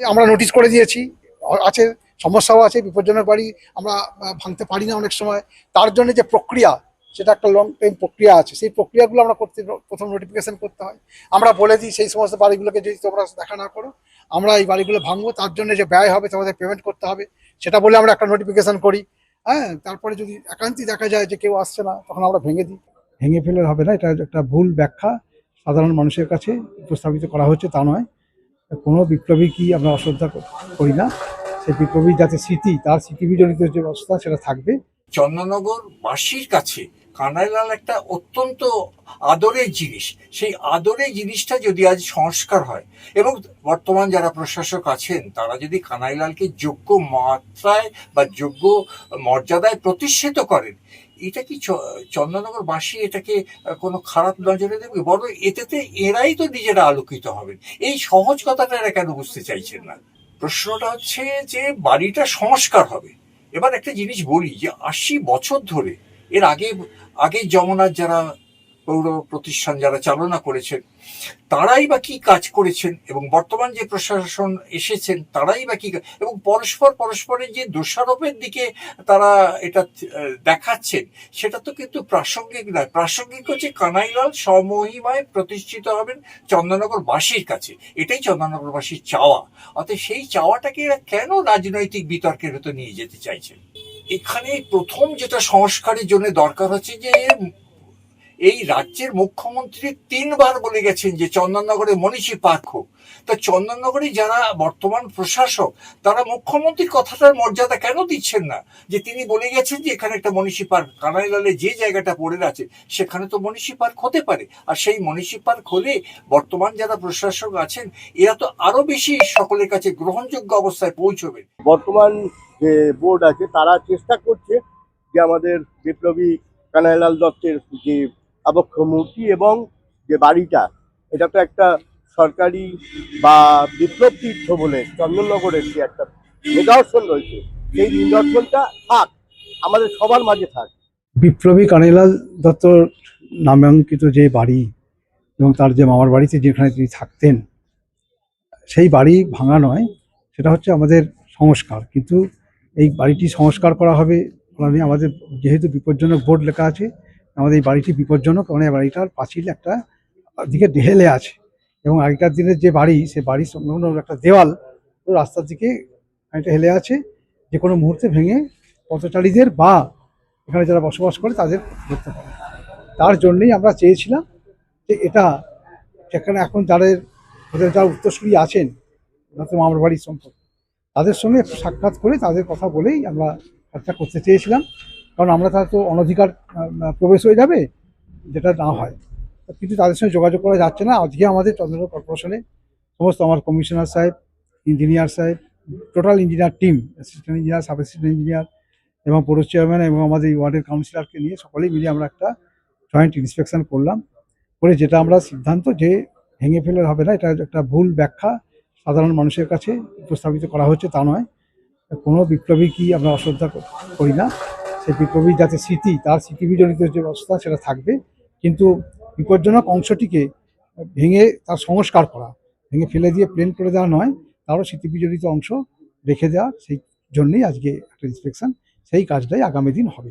আমরা নোটিশ করে দিয়েছি। আছে, সমস্যাও আছে, বিপজ্জনক বাড়ি আমরা ভাঙতে পারি না অনেক সময়। তার জন্য যে প্রক্রিয়া, সেটা একটা লং টাইম প্রক্রিয়া আছে। সেই প্রক্রিয়াগুলো আমরা করতে, প্রথম নোটিফিকেশন করতে হয়। আমরা বলে দিই, সেই সমস্ত বাড়িগুলোকে যদি তোমরা দেখা না করো, আমরা এই বাড়িগুলো ভাঙবো, তার জন্য যে ব্যয় হবে, তোমাদের পেমেন্ট করতে হবে, সেটা বলে আমরা একটা নোটিফিকেশন করি। হ্যাঁ তারপরে যদি একান্তই দেখা যায় যে কেউ আসছে না, তখন আমরা ভেঙে দিই। ভেঙে ফেলে হবে না, এটা একটা ভুল ব্যাখ্যা। সাধারণ মানুষের কাছে উপস্থাপিত করা হচ্ছে, তা নয়। কোনো বিপ্লবী কি আমরা অশ্রদ্ধা করি না? সেই বিপ্লবী যাতে স্মৃতি, তার স্মৃতি বিজড়িত যে অবস্থা, সেটা থাকবে। চন্দননগর বাসীর কাছে কানাইলাল একটা অত্যন্ত আদরের জিনিস। সেই আদরের জিনিসটা যদি আজ সংস্কার হয়, এবং বর্তমান যারা প্রশাসক আছেন, তারা যদি কানাইলালকে যোগ্য মাত্রায় বা যোগ্য মর্যাদায় প্রতিষ্ঠিত করেন এটা কি চন্দননগরবাসী এটাকে কোনো খারাপ নজরে দেবে বরং এতেতে এরাই তো নিজেরা আলোকিত হবেন। এই সহজ কথাটা এরা কেন বুঝতে চাইছেন না? প্রশ্নটা হচ্ছে যে বাড়িটা সংস্কার হবে। এবার একটা জিনিস বলি যে আশি বছর ধরে, এর আগে আগে যমুনার যারা পৌর প্রতিষ্ঠান যারা চালনা করেছেন, তারাই বা কি কাজ করেছেন এবং বর্তমান যে প্রশাসন এসেছেন, তারাই বা কি এবং পরস্পর পরস্পরের যে দোষারোপের দিকে তারা এটা দেখাচ্ছেন, সেটা তো কিন্তু প্রাসঙ্গিক নয়। প্রাসঙ্গিক হচ্ছে কানাইলাল সমহিমায় প্রতিষ্ঠিত হবেন চন্দননগরবাসীর কাছে। এটাই চন্দননগরবাসীর চাওয়া। অতএব সেই চাওয়াটাকে এরা কেন রাজনৈতিক বিতর্কের ভেতর নিয়ে যেতে চাইছেন? এখানে প্রথম যেটা সংস্কারের জন্য দরকার হচ্ছে যে এই রাজ্যের মুখ্যমন্ত্রী তিনবার বলে গেছেন যে চন্দননগরে মনীষী পার্ক হোক। তা চন্দননগরে যারা বর্তমান প্রশাসক, তারা মুখ্যমন্ত্রীর কথাটার মর্যাদা কেন দিচ্ছেন না? যে তিনি বলে গেছেন যে এখানে একটা মনীষী পার্ক, কানাইলালে যে জায়গাটা পড়ে আছে, সেখানে তো মনীষী পার্ক হতে পারে। আর সেই মনীষী পার্ক হলে বর্তমান যারা প্রশাসক আছেন, এরা তো আরও বেশি সকলের কাছে গ্রহণযোগ্য অবস্থায় পৌঁছবে। বর্তমান যে বোর্ড আছে, তারা চেষ্টা করছে যে আমাদের বিপ্লবী কানাইলাল দত্তের যে আবক্ষ মূর্তি এবং যে বাড়িটা, এটা তো একটা সরকারি বা বিপ্লব তীর্থ বলে চন্দননগরের যে একটা নিদর্শন রয়েছে, সেই নিদর্শনটা থাক, আমাদের সবার মাঝে থাক। বিপ্লবী কানিলাল দত্তর নামাঙ্কিত যে বাড়ি এবং তার যে মামার বাড়িতে যেখানে তিনি থাকতেন, সেই বাড়ি ভাঙা নয়, সেটা হচ্ছে আমাদের সংস্কার। কিন্তু এই বাড়িটি সংস্কার করা হবে আমাদের যেহেতু বিপজ্জনক বোর্ড লেখা আছে আমাদের এই বাড়িটি বিপজ্জনক কারণ এই বাড়িটার পাঁচিল একটা দিকে ঢেলে আছে এবং আগেকার দিনের যে বাড়ি, সে বাড়ির সংলগ্ন একটা দেওয়াল রাস্তার দিকে একটা হেলে আছে। যে কোনো মুহূর্তে ভেঙে পথচারীদের বা এখানে যারা বসবাস করে তাদের ধরতে পারে তার জন্যই আমরা চেয়েছিলাম যে এটা সেখানে এখন যাদের ওদের যারা উত্তরসূরি আছেন হয়তো মামার বাড়ির সম্পর্ক তাদের সঙ্গে একটু সাক্ষাৎ করে তাদের কথা বলেই আমরা কাজটা করতে চেয়েছিলাম। কারণ আমরা তার তো অনধিকার প্রবেশ হয়ে যাবে, যেটা না হয়। কিন্তু তাদের সঙ্গে যোগাযোগ করা যাচ্ছে না। আজকে আমাদের চন্দ্রনগর কর্পোরেশনে সমস্ত আমার কমিশনার সাহেব, ইঞ্জিনিয়ার সাহেব, total engineer team assistant engineer sub assistant engineer এবং পৌর চেয়ারম্যান এবং আমাদের ওয়ার্ডের কাউন্সিলরকে নিয়ে সকলেই মিলে আমরা একটা জয়েন্ট ইন্সপেকশন করলাম করে যেটা আমরা সিদ্ধান্ত যে ভেঙে ফেলে হবে না, এটা একটা ভুল ব্যাখ্যা সাধারণ মানুষের কাছে উপস্থাপিত করা হচ্ছে তা নয়। কোনো বিপ্লবী কি আমরা অশ্রদ্ধা করি না। সেই বিপ্লবী যাতে স্মৃতি, তার স্মৃতি বিজড়িত যে অবস্থা সেটা থাকবে। কিন্তু বিপজ্জনক অংশটিকে ভেঙে তার সংস্কার করা, ভেঙে ফেলে দিয়ে প্লেন করে দেওয়া নয়, তারও স্মৃতি বিজড়িত অংশ রেখে দেওয়া, সেই জন্যই আজকে একটা ইন্সপেকশন সেই কাজটাই আগামী দিন হবে।